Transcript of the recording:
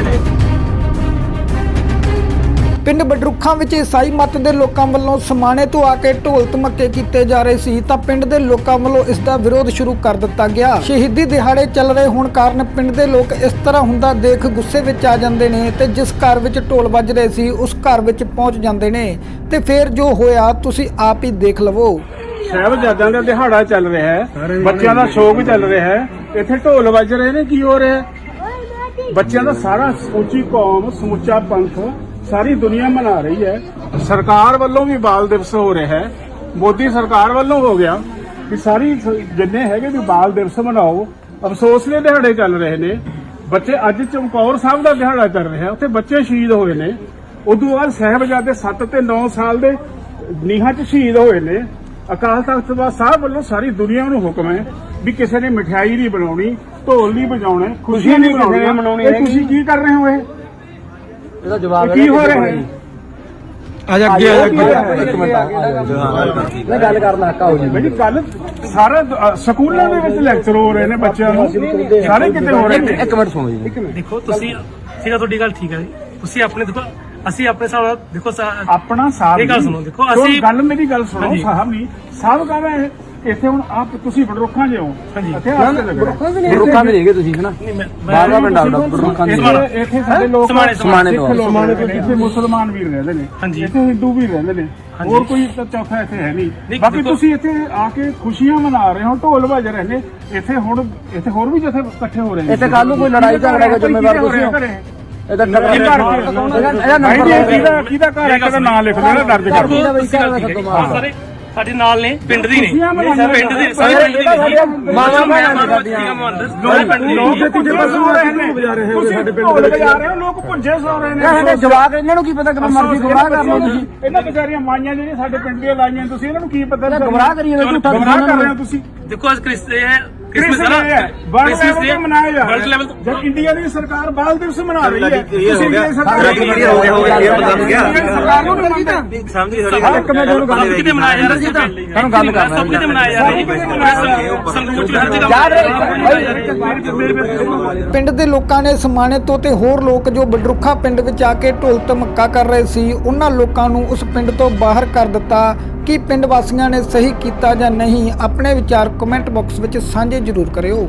ਰਹੇ ਨੇ। ਪਿੰਡ ਬਡਰੁੱਖਾਂ ਵਿੱਚ ਈਸਾਈ ਮਤ ਦੇ ਲੋਕਾਂ ਵੱਲੋਂ ਸਮਾਣੇ ਤੋਂ ਆ ਕੇ ਢੋਲ ਧਮੱਕੇ ਕੀਤੇ ਜਾ ਰਹੇ ਸੀ ਤਾਂ ਪਿੰਡ ਦੇ ਲੋਕਾਂ ਵੱਲੋਂ ਇਸ ਦਾ ਵਿਰੋਧ ਸ਼ੁਰੂ ਕਰ ਦਿੱਤਾ ਗਿਆ। ਸ਼ਹੀਦੀ ਦਿਹਾੜੇ ਚੱਲ ਰਹੇ ਹੋਣ ਕਾਰਨ ਪਿੰਡ ਦੇ ਲੋਕ ਇਸ ਤਰ੍ਹਾਂ ਹੁੰਦਾ ਦੇਖ ਗੁੱਸੇ ਵਿੱਚ ਆ ਜਾਂਦੇ ਨੇ ਤੇ ਜਿਸ ਘਰ ਵਿੱਚ ਢੋਲ ਵੱਜ ਰਹੇ ਸੀ ਉਸ ਘਰ ਵਿੱਚ ਪਹੁੰਚ ਜਾਂਦੇ ਨੇ। ਤੇ ਫਿਰ ਜੋ ਹੋਇਆ ਤੁਸੀਂ ਆਪ ਹੀ ਦੇਖ ਲਵੋ। ਸਾਹਿਬਜ਼ਾਦਿਆਂ ਦਾ ਦਿਹਾੜਾ ਚੱਲ ਰਿਹਾ ਹੈ ਬੱਚਿਆਂ ਦਾ ਸ਼ੋਕ ਚੱਲ ਰਿਹਾ ਹੈ। ਇੱਥੇ ਢੋਲ ਵੱਜ ਰਹੇ ਨੇ ਕੀ ਹੋ ਰਿਹਾ ਬੱਚਿਆਂ ਦਾ ਸਾਰਾ ਸਮੁੱਚੀ ਕੌਮ, ਸਮੁੱਚਾ ਪੰਥ ਸਾਰੀ ਦੁਨੀਆ ਮਨਾ ਰਹੀ ਹੈ। ਸਰਕਾਰ ਵੱਲੋਂ ਵੀ ਬਾਲ ਦਿਵਸ ਹੋ ਰਿਹਾ ਹੈ। ਮੋਦੀ ਸਰਕਾਰ ਵੱਲੋਂ ਹੋ ਗਿਆ ਕਿ ਸਾਰੀ ਜਿੰਨੇ ਹੈਗੇ ਵੀ ਬਾਲ ਦਿਵਸ ਮਨਾਓ। ਅਫਸੋਸ ਦੇ ਦਿਹਾੜੇ ਚੱਲ ਰਹੇ ਨੇ। ਬੱਚੇ ਅੱਜ ਚਮਕੌਰ ਸਾਹਿਬ ਦਾ ਦਿਹਾੜਾ ਚੱਲ ਰਿਹਾ। ਉੱਥੇ ਬੱਚੇ ਸ਼ਹੀਦ ਹੋਏ ਨੇ। ਉਦੋਂ ਬਾਅਦ ਸਾਹਿਬਜ਼ਾਦੇ 7 ਤੇ 9 ਸਾਲ ਦੇ ਨੀਹਾਂ 'ਚ ਸ਼ਹੀਦ ਹੋਏ ਨੇ। ਅਕਾਲ ਤਖਤ ਸਭਾ ਸਾਹਿਬ ਵੱਲੋਂ ਸਾਰੀ ਦੁਨੀਆ ਨੂੰ ਹੁਕਮ ਹੈ ਵੀ ਕਿਸੇ ਨੇ ਮਠਿਆਈ ਨਹੀਂ ਬਣਾਉਣੀ ਢੋਲ ਨਹੀਂ ਵਜਾਉਣਾ ਖੁਸ਼ੀ ਨਹੀਂ ਮਨਾਉਣੀ ਇਹ ਤੁਸੀਂ ਕੀ ਕਰ ਰਹੇ ਹੋ ਇਹ? ਇਹਦਾ ਜਵਾਬ ਕੀ ਹੋ ਰਿਹਾ ਹੈ? ਅੱਜ ਅੱਗੇ ਆ ਇੱਕ ਮਿੰਟ ਮੈਂ ਗੱਲ ਕਰਨਾ ਹੱਕਾ ਹੋ ਜੀ। ਬਈ ਕੱਲ ਸਾਰਾ ਸਕੂਲਾਂ ਦੇ ਵਿੱਚ ਲੈਕਚਰ ਹੋ ਰਹੇ ਨੇ ਬੱਚਿਆਂ ਨੂੰ। ਸਾਰੇ ਕਿਤੇ ਹੋ ਰਹੇ ਨੇ। ਇੱਕ ਮਿੰਟ ਸੁਣੋ ਜੀ। ਦੇਖੋ ਤੁਸੀਂ ਠੀਕ ਆ ਤੁਹਾਡੀ ਗੱਲ ਠੀਕ ਹੈ ਜੀ। ਤੁਸੀਂ ਆਪਣੇ ਦੇਖੋ ਅਸੀਂ ਆਪਣੇ ਨਾਲ ਦੇਖੋ ਸਾ- ਆਪਣਾ ਸਾਥ ਇਹ ਗੱਲ। ਸੁਣੋ, ਦੇਖੋ ਅਸੀਂ- ਗੱਲ ਮੇਰੀ ਗੱਲ ਸੁਣੋ। ਸਾਹਿਬ ਨਹੀਂ ਸਾਹਿਬ ਕਹ ਰਹੇ ਹੈ, ਇੱਥੇ ਹੁਣ ਆਪ ਤੁਸੀਂ ਬੜਰੁੱਖਾਂ ਜੇ ਹੋ ਹਾਂਜੀ। ਇੱਥੇ ਵੀ ਨਹੀਂ ਰੁੱਖਾਂ ਵੀ ਨਹੀਂਗੇ ਤੁਸੀਂ ਹਨਾ ਨਹੀਂ ਮੈਂ ਬਾਹਰ ਦਾ ਪਿੰਡ ਆਉਂਦਾ ਰੁੱਖਾਂ ਦੀ ਇੱਥੇ ਸਾਡੇ ਲੋਕ ਸਮਾਣੇ- ਸਮਾਣੇ ਤੋਂ। ਨੇ, ਇੱਥੇ ਮੁਸਲਮਾਨ ਵੀ ਰਹਿੰਦੇ ਨੇ ਹਾਂਜੀ। ਇੱਥੇ ਹਿੰਦੂ ਵੀ ਰਹਿੰਦੇ ਨੇ। ਹੋਰ ਕੋਈ ਤਾਂ ਚੌਥਾ ਇੱਥੇ ਹੈ ਨਹੀਂ ਬਾਕੀ ਤੁਸੀਂ ਇੱਥੇ ਆ ਕੇ ਖੁਸ਼ੀਆਂ ਮਨਾ ਰਹੇ ਹੋ ਢੋਲ ਵੱਜ ਰਹੇ ਨੇ ਇੱਥੇ ਹੁਣ ਇੱਥੇ ਹੋਰ ਵੀ ਜਿੱਥੇ ਇਕੱਠੇ ਹੋ ਰਹੇ ਨੇ ਇੱਥੇ ਕੱਲ ਨੂੰ ਕੋਈ ਲੜਾਈ ਝਗੜਾ ਦਾ ਜ਼ਿੰਮੇਵਾਰ ਤੁਸੀਂ ਹੋ? ਇਹਦਾ ਇਹ ਘਰ? ਇਹਦਾ ਨੰਬਰ ਜੀ ਕਿਹਦਾ ਕਿਹਦਾ ਘਰ ਹੈ ਕਿਹਦਾ ਨਾਂ ਲਿਖ ਦੇਣਾ ਦਰਜ ਕਰ ਦਿਓ। ਹੈ। ਜੀ। ਸਾਰੇ ਸਾਡੇ ਨਾਲ ਨੇ ਪਿੰਡ ਦੀ ਨੇ। ਪਿੰਡ ਦੇ ਸਾਰੇ ਪਿੰਡ ਦੇ ਨੇ। ਮਾਵਾਂ ਮਾਵਾਂ ਸਾਡੀਆਂ। ਦੀਆਂ ਮੰਨਦੇ ਸਾਰੇ ਪਿੰਡ ਦੇ ਲੋਕ ਦੂਜੇ ਪਾਸੇ ਸੋ ਰਹੇ ਨੇ ਵਜਾ ਰਹੇ ਹੋ ਸਾਡੇ ਪਿੰਡ ਦੇ ਵਜਾ ਰਹੇ ਹੋ ਲੋਕ ਭੁੰਜੇ ਸੋ ਰਹੇ ਨੇ। ਇਹ ਜਵਾਬ ਇਹਨਾਂ ਨੂੰ ਕੀ ਪਤਾ ਕਿ ਮਰਜ਼ੀ ਗੁੰਮਰਾਹ ਕਰ ਲਓ ਤੁਸੀਂ। ਇਹਨਾਂ ਵਿਚਾਰੀਆਂ ਮਾਈਆਂ ਜਿਹੜੀਆਂ ਸਾਡੇ ਪਿੰਡ ਦੀਆਂ ਲਾਈਆਂ ਤੁਸੀਂ ਇਹਨਾਂ ਨੂੰ ਕੀ ਪਤਾ ਗੁੰਮਰਾਹ ਕਰੀ ਜਾਂਦੇ ਝੂਠਾ ਗੁੰਮਰਾਹ ਕਰ ਰਹੇ ਹੋ ਤੁਸੀਂ। ਦੇਖੋ ਅੱਜ ਕ੍ਰਿਸਮਸ ਹੈ ਨਹੀਂ ਇੱਕ ਗੱਲ ਕਿਤੇ ਮਨਾਇਆ ਜਾ ਰਿਹਾ ਤੁਹਾਨੂੰ ਗੱਲ ਸਭ ਕਿਤੇ ਮਨਾਇਆ ਜਾ ਰਿਹਾ ਹਰ ਜਗ੍ਹਾ ਪਿੰਡ ਦੇ ਲੋਕਾਂ ਨੇ ਸਮਾਣੇ ਤੋਂ ਤੇ ਹੋਰ ਲੋਕ ਜੋ ਬਡਰੁੱਖਾ ਪਿੰਡ ਵਿੱਚ ਆ ਕੇ ਢੋਲ ਧਮੱਕਾ ਕਰ ਰਹੇ ਸੀ ਉਹਨਾਂ ਲੋਕਾਂ ਨੂੰ ਉਸ ਪਿੰਡ ਤੋਂ ਬਾਹਰ ਕਰ ਦਿੱਤਾ। ਕੀ ਪਿੰਡ ਵਾਸੀਆਂ ਨੇ ਸਹੀ ਕੀਤਾ ਜਾਂ ਨਹੀਂ, ਆਪਣੇ ਵਿਚਾਰ ਕਮੈਂਟ ਬਾਕਸ ਵਿੱਚ ਸਾਂਝੇ ਜ਼ਰੂਰ ਕਰਿਓ।